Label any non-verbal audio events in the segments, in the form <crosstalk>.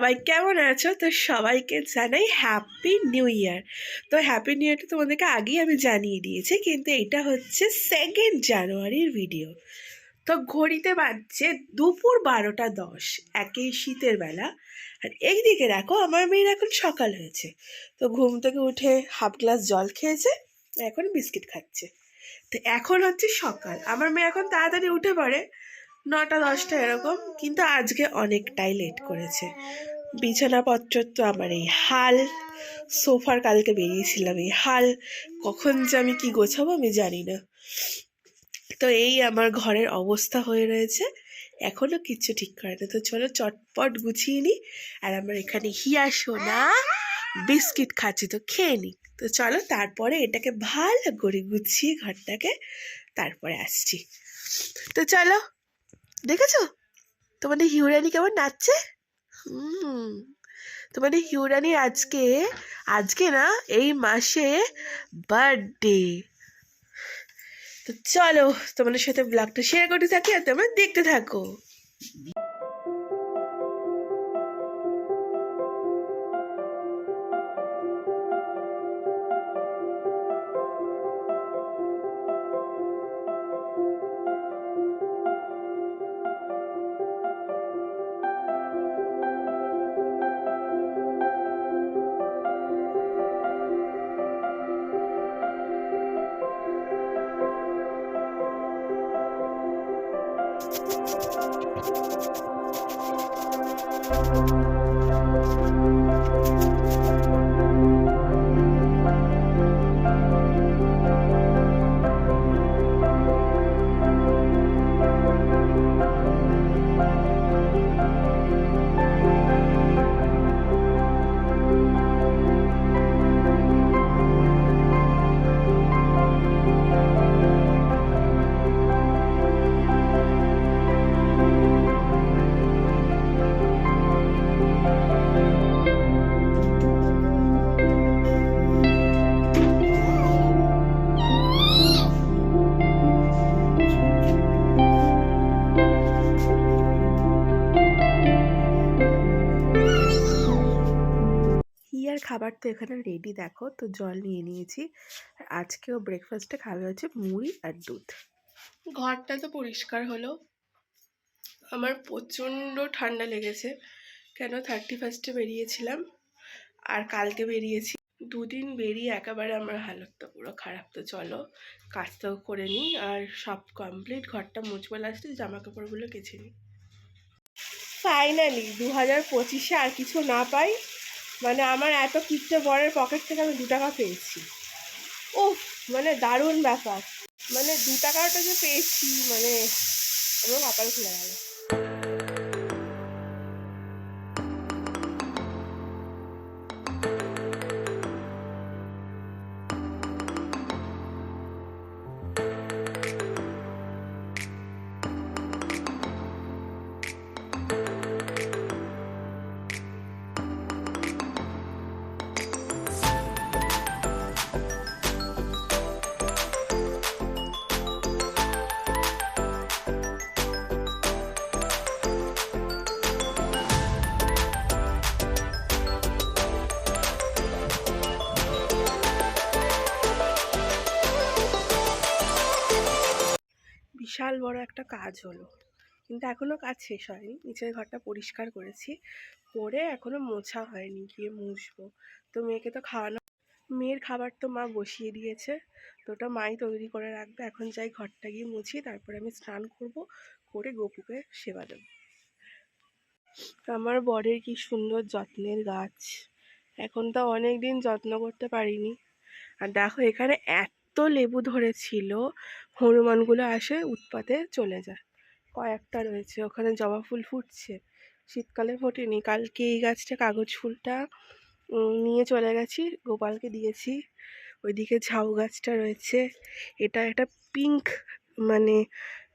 সবাই কেমন আছো? তো সবাইকে জানাই হ্যাপি নিউ ইয়ার তো হ্যাপি নিউ ইয়ারটা তোমাদেরকে আগেই আমি জানিয়ে দিয়েছি, কিন্তু এটা হচ্ছে সেকেন্ড জানুয়ারির ভিডিও তো ঘড়িতে বাজছে দুপুর বারোটা দশ একেই শীতের বেলা। আর এইদিকে দেখো, আমার মেয়ের এখন সকাল হয়েছে। তো ঘুম থেকে উঠে হাফ গ্লাস জল খেয়েছে, এখন বিস্কিট খাচ্ছে। তো এখন হচ্ছে সকাল। আমার মেয়ে এখন তাড়াতাড়ি উঠে পড়ে। নটা, দশটা এরকম, কিন্তু আজকে অনেকটাই লেট করেছে। বিছানাপত্র তো আমার এই হাল, সোফার কালকে বেরিয়েছিলাম, এই হাল কখন যে আমি কি গোছাবো আমি জানি না। তো এই আমার ঘরের অবস্থা হয়ে রয়েছে, এখনও কিচ্ছু ঠিক করে না তো চলো চটপট গুছিয়ে নিই, আর আমার এখানে হিয়া সোনা বিস্কিট খাচ্ছি, তো খেয়ে নিই। তো চলো তারপরে এটাকে ভালো করে গুছিয়ে ঘরটাকে, তারপরে আসছি। তো চলো দেখেছ? তোমাদের হিউরানি কেমন নাচছে? হুম। তোমাদের হিউরানির আজকে আজকে না, এই মাসে বার্থডে তো চলো তোমাদের সাথে ব্লগটা শেয়ার করতে থাকি আর তোমরা দেখতে থাকো। এখানে রেডি দেখো, তো জল নিয়ে নিয়েছি। আজকেও ব্রেকফাস্টে খাবে হচ্ছে মুড়ি আর দুধ। ঘরটা তো পরিষ্কার হলো। আমার প্রচণ্ড ঠান্ডা লেগেছে। কেন? থার্টি ফার্স্টে বেরিয়েছিলাম। আর কালকে বেরিয়েছি। দুদিন বেরিয়ে একেবারে আমার হালতটা পুরো খারাপ। তো চলো, কাজটাও করে নিই আর সব কমপ্লিট ঘরটা মুছবে লাস্টে জামা কাপড়গুলো কেছে নিই। ফাইনালি দু হাজার পঁচিশে আর কিছু না পাই। মানে আমার এত কিপ্টে বরের পকেট থেকে আমি দু টাকা পেয়েছি। ও মানে দারুণ ব্যাপার। মানে দু টাকাটা যে পেয়েছি মানে আমার কপাল খুলে গেল। একটা কাজ হলো। কিন্তু এখনও কাজ শেষ হয়নি। নিচের ঘরটা পরিষ্কার করেছি। করে এখনও মোছা হয়নি, গিয়ে মুছবো। তো মেয়েকে তো খাওয়ানো মেয়ের খাবার তো মা বসিয়ে দিয়েছে। তো ওটা মাই তৈরি করে রাখবে। এখন যাই ঘরটা গিয়ে মুছি, তারপরে আমি স্নান করব, করে গপুকে সেবা দেব। আমার বরের কি সুন্দর যত্নের গাছ। এখন তো অনেক দিন যত্ন করতে পারিনি। আর দেখো, এখানে এত লেবু ধরেছিল। হনুমানগুলো আসে, উৎপাতে চলে যায়। কয়েকটা রয়েছে, ওখানে জবা ফুল ফুটছে। শীতকালে ফোটেনি, কালকে এই গাছটা, কাগজ ফুলটা নিয়ে চলে গেছি, গোপালকে দিয়েছি। ওইদিকে ঝাউ গাছটা রয়েছে, এটা একটা পিঙ্ক মানে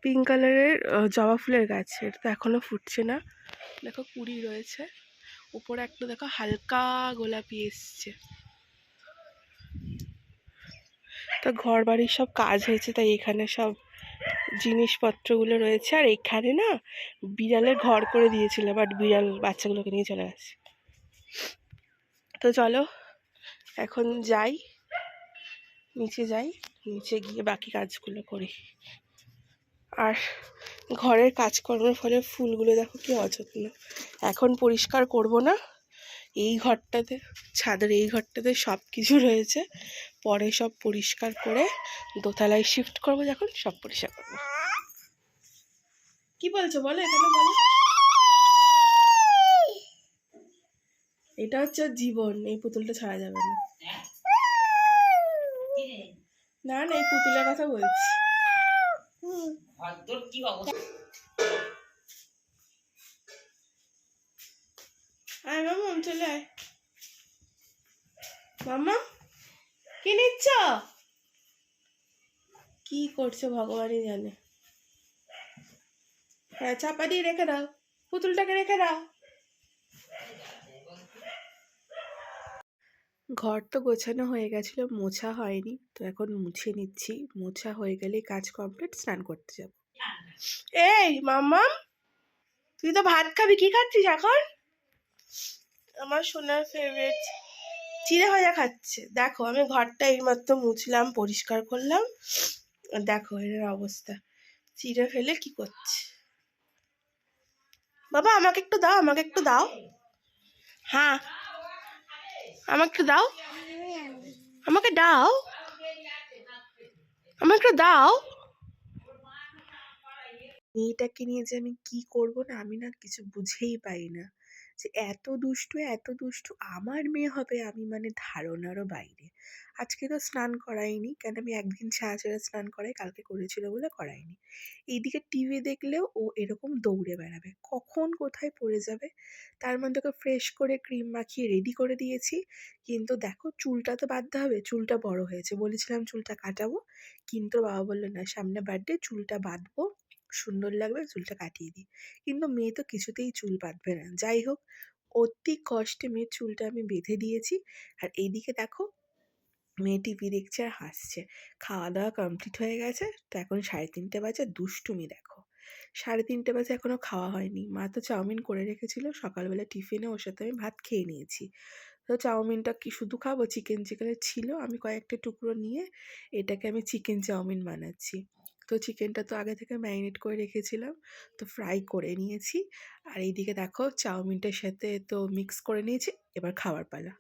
পিঙ্ক কালারের জবা ফুলের গাছ, এটা তো এখনও ফুটছে না। দেখো কুড়ি রয়েছে, উপরে একটা দেখো হালকা গোলাপি এসছে। তো ঘর বাড়ির সব কাজ হয়েছে, তাই এখানে সব জিনিসপত্রগুলো রয়েছে। আর এখানে না বিড়ালের ঘর করে দিয়েছিল বাট বিড়াল বাচ্চাগুলোকে নিয়ে চলে গেছে। তো চলো, এখন যাই, নিচে যাই, নিচে গিয়ে বাকি কাজগুলো করি। আর ঘরের কাজকর্মের ফলে ফুলগুলো দেখো কি অযত্ন। এখন পরিষ্কার করব না এই ঘরটাতে ছাদের এই ঘরটাতে সব কিছু রয়েছে। পরে সব পরিষ্কার করে দোতলায় শিফট করব যখন সব পরিষ্কার করব। কি বলছো? বলো এখানে বলো। এটা হচ্ছে জীবন এই পুতুলটা ছাড়া যাবে না। না না এই পুতুলের কথা বলছি। কি অবস্থা? চলে মামা কি নিচ্ছ? কি করছে ভগবানই জানে। হ্যাঁ চাপা দিয়ে রেখে দাও। পুতুলটাকে রেখে দাও। ঘর তো গোছানো হয়ে গেছিল মোছা হয়নি তো এখন মুছে নিচ্ছি। মোছা হয়ে গেলেই কাজ কমপ্লিট স্নান করতে যাব। এই মাম্মাম তুই তো ভাত খাবি কি খাচ্ছিস এখন? আমার সোনার ফেভারিট চিড়ে ভাজা খাচ্ছে। দেখো, আমি ঘরটা এইমাত্র মুছলাম, পরিষ্কার করলাম। দেখো, এর অবস্থা। চিড়ে ফেলে কি করছে? বাবা, আমাকে একটু দাও, আমাকে একটু দাও। হ্যাঁ আমাকে একটু দাও। আমাকে দাও। আমাকে একটু দাও। মেয়েটাকে নিয়ে যে আমি কি করব না, আমি না কিছু বুঝেই পাই না। যে এত দুষ্টু এত দুষ্টু আমার মেয়ে হবে আমি মানে ধারণারও বাইরে। আজকে তো স্নান করাইনি, কেন আমি একদিন ছাড়া ছাড়া স্নান করাই, কালকে করেছিল বলে করাইনি। এইদিকে টিভি দেখলেও ও এরকম দৌড়ে বেড়াবে, কখন কোথায় পড়ে যাবে? তার মধ্যে ওকে ফ্রেশ করে ক্রিম মাখিয়ে রেডি করে দিয়েছি, কিন্তু দেখো চুলটা তো বাঁধতে হবে, চুলটা বড় হয়েছে, বলেছিলাম চুলটা কাটাবো, কিন্তু বাবা বলল না, সামনে বার্থডে চুলটা বাঁধবো। সুন্দর লাগবে চুলটা কাটিয়ে দিই। কিন্তু মেয়ে তো কিছুতেই চুল বাঁধবে না। যাই হোক, অতি কষ্টে মেয়ের চুলটা আমি বেঁধে দিয়েছি। আর এইদিকে দেখো, মেয়ে টিভি দেখছে আর হাসছে। খাওয়া দাওয়া কমপ্লিট হয়ে গেছে। তো এখন সাড়ে তিনটে বাজে, দুষ্টুমি দেখো। সাড়ে তিনটে বাজে এখনও খাওয়া হয়নি। মা তো চাউমিন করে রেখেছিল। সকালবেলা টিফিনে ওর সাথে আমি ভাত খেয়ে নিয়েছি। তো চাউমিনটা কি শুধু খাব? চিকেন চিকেনের ছিল। আমি কয়েকটা টুকরো নিয়ে এটাকে আমি চিকেন চাউমিন বানাচ্ছি। তো চিকেনটা তো আগে থেকে ম্যারিনেট করে রেখেছিলাম। তো ফ্রাই করে নিয়েছি। আর এইদিকে দেখো চাউমিনটার সাথে তো মিক্স করে নিয়েছি। এবার খাবার পালা।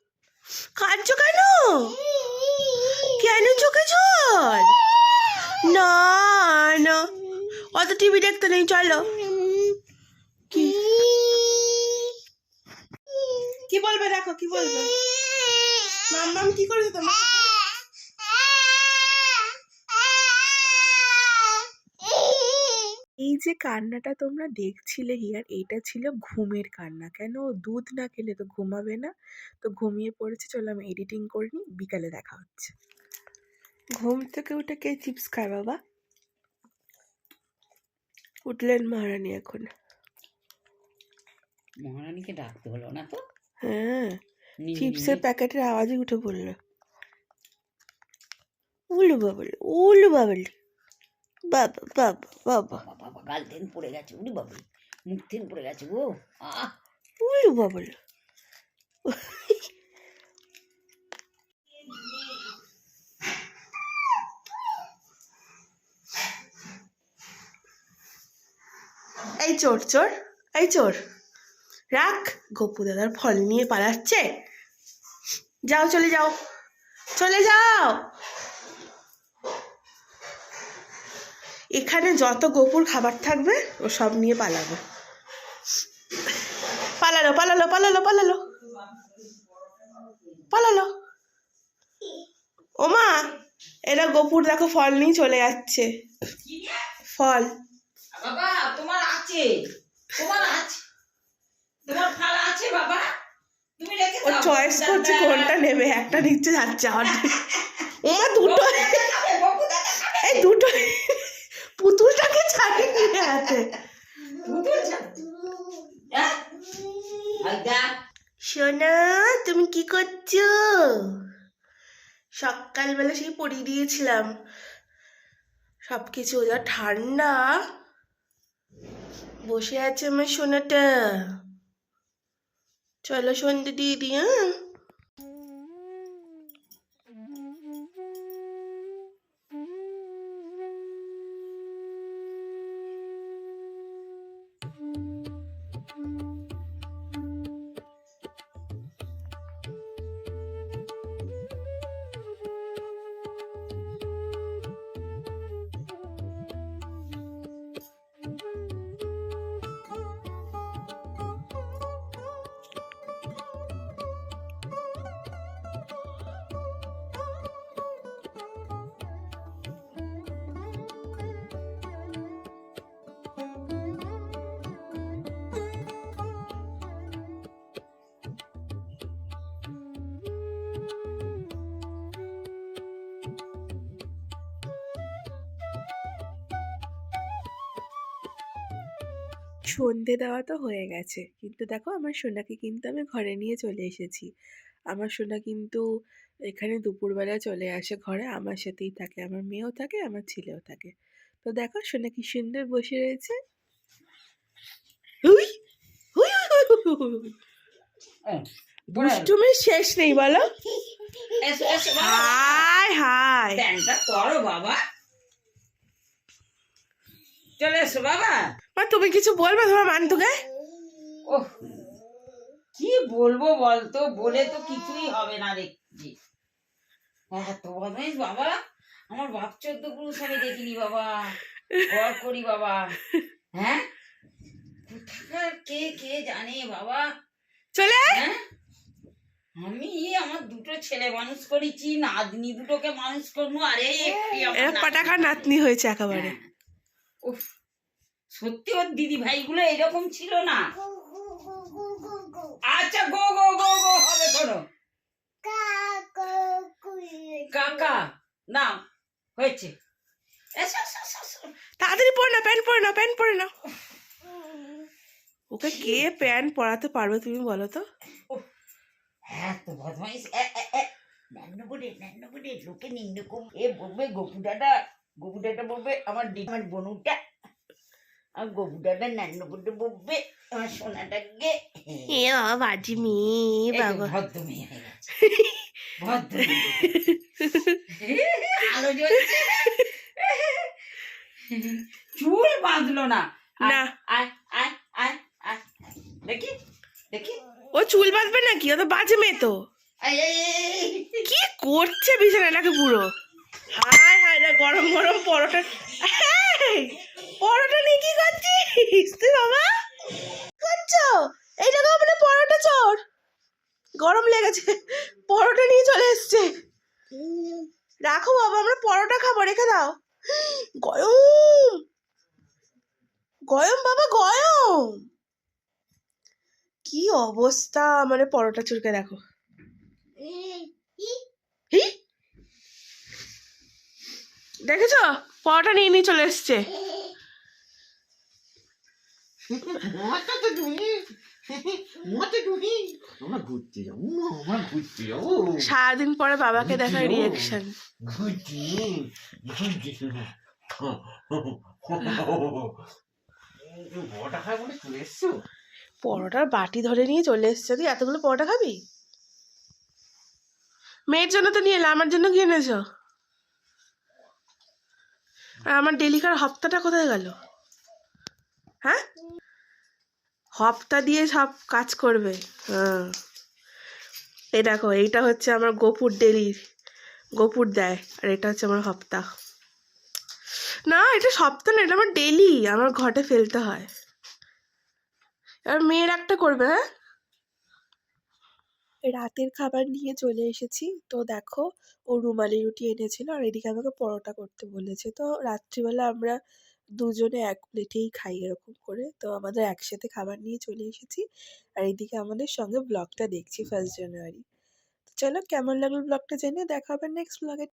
খাচ্ছ কেন? কেন চোখে জল? না না। অত টিভি দেখতে নেই চলো। কি? কি বলবে দেখো কি বলবে? মাম্মাম কি করেছে তোমার? এই যে কান্নাটা তোমরা দেখছিলে হিয়ার এইটা ছিল ঘুমের কান্না। কেন? দুধ না খেলে তো ঘুমাবে না। তো ঘুমিয়ে পড়েছে চলো আমি এডিটিং করে নিই বিকালে দেখা হচ্ছে। ঘুম থেকে উঠে কে চিপস খায় বাবা? উঠলেন মহারানী এখন। মহারানীকে ডাকতে হলো না তো? হ্যাঁ। চিপসের প্যাকেটের আওয়াজই উঠে পড়ল। উলু বাবল উলু বাবল। বাবা বাবা বাবা বাবা বাবা গাল তেন পড়ে গেছে উনি বাবা মুখ তেন পড়ে গেছে গো। আহ। উলু বাবল এই চোর চোর এই চোর। রাখ গপু দাদার ফল নিয়ে পালাচ্ছে। যাও চলে যাও চলে যাও। এখানে যত গোপুর খাবার থাকবে ও সব নিয়ে পালাবে। পালালো পালালো পালালো পালালো। পালালো। ওমা এরা গোপুর দেখো ফল নিয়ে চলে যাচ্ছে। ফল। বাবা তোমার আছে। তোমার আছে। তোমার ফালা আছে বাবা। তুমি রেখে ও চয়েস করছে কোনটা নেবে? একটা নিচ্ছে যাচ্ছে আর <laughs> ওমা দুটো। এই দুটো আর দেখ সোনা, তুমি কি করছ? সকালবেলা সেই পড়িয়ে দিয়েছিলাম। সব কিছু যা ঠান্ডা। বসে আছে আমার সোনাটা। চলো সন্ধ্যে দিয়ে দি হ্যাঁ? সন্ধে দেওয়া তো হয়ে গেছে। কিন্তু দেখো আমার সোনাকে কিন্তু আমি ঘরে নিয়ে চলে এসেছি। আমার সোনা কিন্তু এখানে দুপুরবেলা চলে আসে ঘরে আমার সাথেই থাকে। আমার মেয়েও থাকে আমার ছেলেও থাকে। তো দেখো সোনা কি সুন্দর বসে রয়েছে। দুষ্টুমির শেষ নেই বলো। এসো এসো বাবা হাই হাই প্যান্টটা করো বাবা চলে এসো বাবা। মা তুমি কিছু বলবে তোমার মান্তুকে ওহ কি বলব বলতো? বলে তো কিছুই হবে না দেখছি এত বদমাইশ বাবা। আমার বাপ চোদ্দ পুরুষ আমি দেখিনি বাবা। ঘর করি বাবা। হ্যাঁ? কোথাকার কে কে জানে বাবা? চলে। হ্যাঁ? আমি আমার দুটো ছেলে মানুষ করেছি নাতনি দুটোকে মানুষ করব আরে। পাটাকা নাতনি হয়েছে একেবারে। হ্যাঁ। উফ সত্যি ওর দিদি ভাইগুলো এরকম ছিল না। আচ্ছা গো গো গো গো হবে শোনো কাকা না হয়েছে। তাড়াতাড়ি পরে না প্যান্ট পরে না প্যান্ট পরে না ওকে কে প্যান্ট পরাতে পারবে তুমি বলো তো? হ্যাঁ তো বদমাইশ। লোকে নিন্দ এ বলবে গপুটাটা গপুটাটা বলবে আমার আমার বনুটা। আর গপুটাটা ন্যান্ন বুড়ে বলবে আমার সোনাটাকে। এ বাবা বাজি মেয়ে বাবা। ভদ্র মেয়ে হয়ে গেছে। <laughs> ভদ্র আলো জ্বলছে। চুল বাঁধলো না। না। আয় আয় আয় আয়। দেখি দেখি। ও চুল বাঁধবে নাকি? ও তো বাজে মেয়ে তো। কি করছে বিছানাটাকে পুরো? হায় হায় রে গরম গরম পরোটা। পরোটা নিয়ে কি করছিস? তুই বাবা? করছ? এই দেখো মানে পরোটা চোর। গরম লেগেছে। পরোটা নিয়ে চলে এসছে। রাখো বাবা, আমরা পরোটা খাব, রেখে দাও। গরম। গরম বাবা, গরম। কি অবস্থা? মানে পরোটা চুরকে দেখো। দেখেছ? পরোটা নিয়ে নিয়ে চলে এসছে। সারাদিন পরে বাবাকে দেখার রিয়াকশন পরোটার বাটি ধরে নিয়ে চলে এসছে। তুই এতগুলো পরোটা খাবি? মেয়ের জন্য তো নিয়ে এলাম আমার জন্য কি এনেছো? আর আমার ডেলিকার হপ্তাটা কোথায় গেল? হ্যাঁ? হপ্তা দিয়ে সব কাজ করবে। হ্যাঁ। এই দেখো, এইটা হচ্ছে আমার গোপুর ডেলির গোপুর দেয়, আর এটা হচ্ছে আমার হপ্তা। না, এটা সপ্তাহ না, এটা আমার ডেলি, আমার ঘটে ফেলতে হয়। আর মেয়ের একটা করবে হ্যাঁ? রাতের খাবার নিয়ে চলে এসেছি। তো দেখো, ও রুমালি রুটি এনেছিল আর এদিকে আমাকে পরোটা করতে বলেছে। তো রাত্রিবেলা আমরা দুজনে এক প্লেটেই খাই এরকম করে। তো আমাদের একসাথে খাবার নিয়ে চলে এসেছি আর এদিকে আমাদের সঙ্গে ব্লগটা দেখছি ফার্স্ট জানুয়ারি তো চলো, কেমন লাগল ব্লগটা জেনে দেখা হবে নেক্সট ব্লগে